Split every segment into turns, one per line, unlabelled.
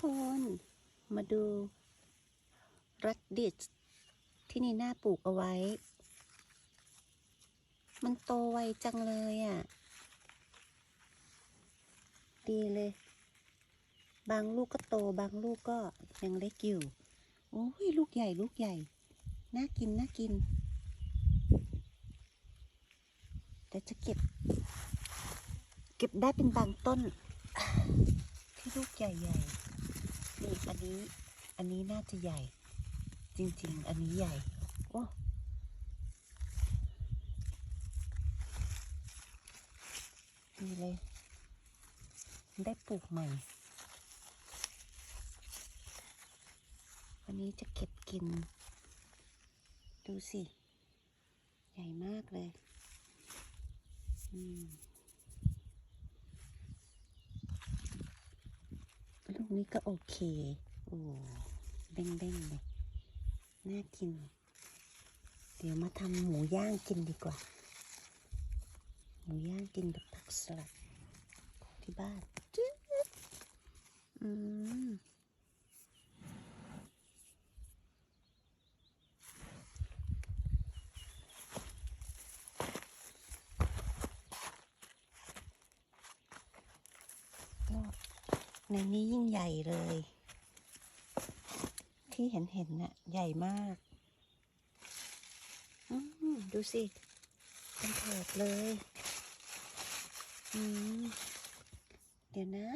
คนมาดูรัดดิชที่นี่น่าปลูกเอาไว้ มันโตไวจังเลยอะ่ะ ดีเลย บางลูกก็โตบางลูกก็ยังเล็กอยู่โอ้ยลูกใหญ่ลูกใหญ่ น่ากินน่ากินเดี๋ยวจะเก็บ เก็บได้เป็นบางต้น ที่ลูกใหญ่ๆ นี่อันนี้ อันนี้น่าจะใหญ่ จริง ๆ อันนี้ใหญ่โอ้ดีเลย ได้ปลูกใหม่ วันนี้จะเก็บกิน ดูสิ ใหญ่มากเลย อืม ลูก นี้ก็โอเค โอ้เด้งเบ้งเลย น่ากิน เดี๋ยวมาทำหมูย่างกินดีกว่า หมูย่างกินกับผักสลัดที่บ้านอืม ก็ ในนี้ยิ่งใหญ่เลย ที่เห็นเห็นน่ะใหญ่มากอืมดูสิเป็นแถบเลยอืมเดี๋ยวนะ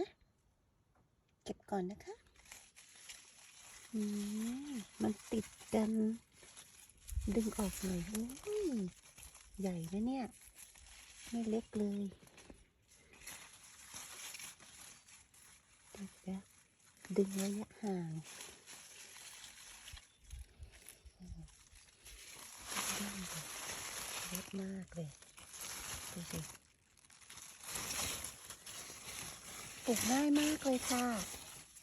เก็บก่อนนะคะอืมมันติดกัน ดึงออกเลยโอ้ยใหญ่นะเนี่ย ไม่เล็กเลย เดี๋ยวจะ ดึงระยะห่างเล็กมากเลยดูสิปลูกง่ายมากเลยค่ะ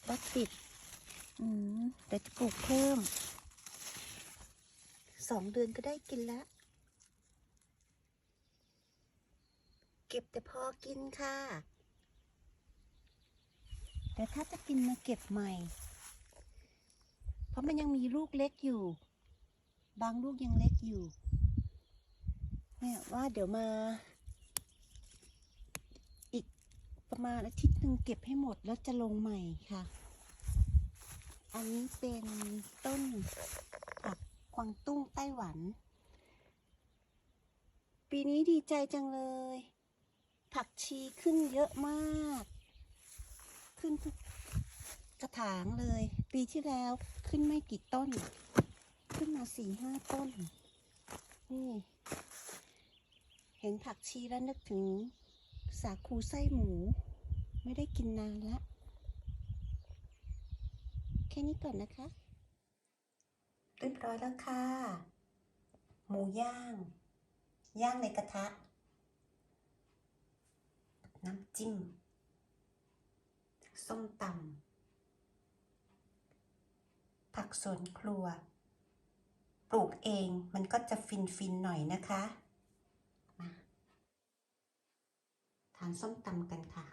วัดติด อืมเดี๋ยวจะปลูกเพิ่ม สองเดือนก็ได้กินแล้ว เก็บแต่พอกินค่ะ แต่ถ้าจะกินมาเก็บใหม่ เพราะมันยังมีลูกเล็กอยู่ บางลูกยังเล็กอยู่ เนี่ยว่าเดี๋ยวมา อีกประมาณอาทิตย์หนึ่งเก็บให้หมดแล้วจะลงใหม่ค่ะ อันนี้เป็นต้นผักกวางตุ้งไต้หวัน ปีนี้ดีใจจังเลย ผักชีขึ้นเยอะมาก ขึ้นทุกกระถางเลย ปีที่แล้วขึ้นไม่กี่ต้น ขึ้นมาสี่ห้าต้น นี่ เห็นผักชีแล้วนึกถึงสาคูไส้หมู ไม่ได้กินนานละ แค่นี้ก่อนนะคะ เรียบร้อยแล้วค่ะ หมูย่าง ย่างในกระทะ น้ำจิ้ม ส้มตำผักสวนครัว ปลูกเองมันก็จะฟินฟินๆหน่อยนะคะ มา ทานส้มตำกันค่ะ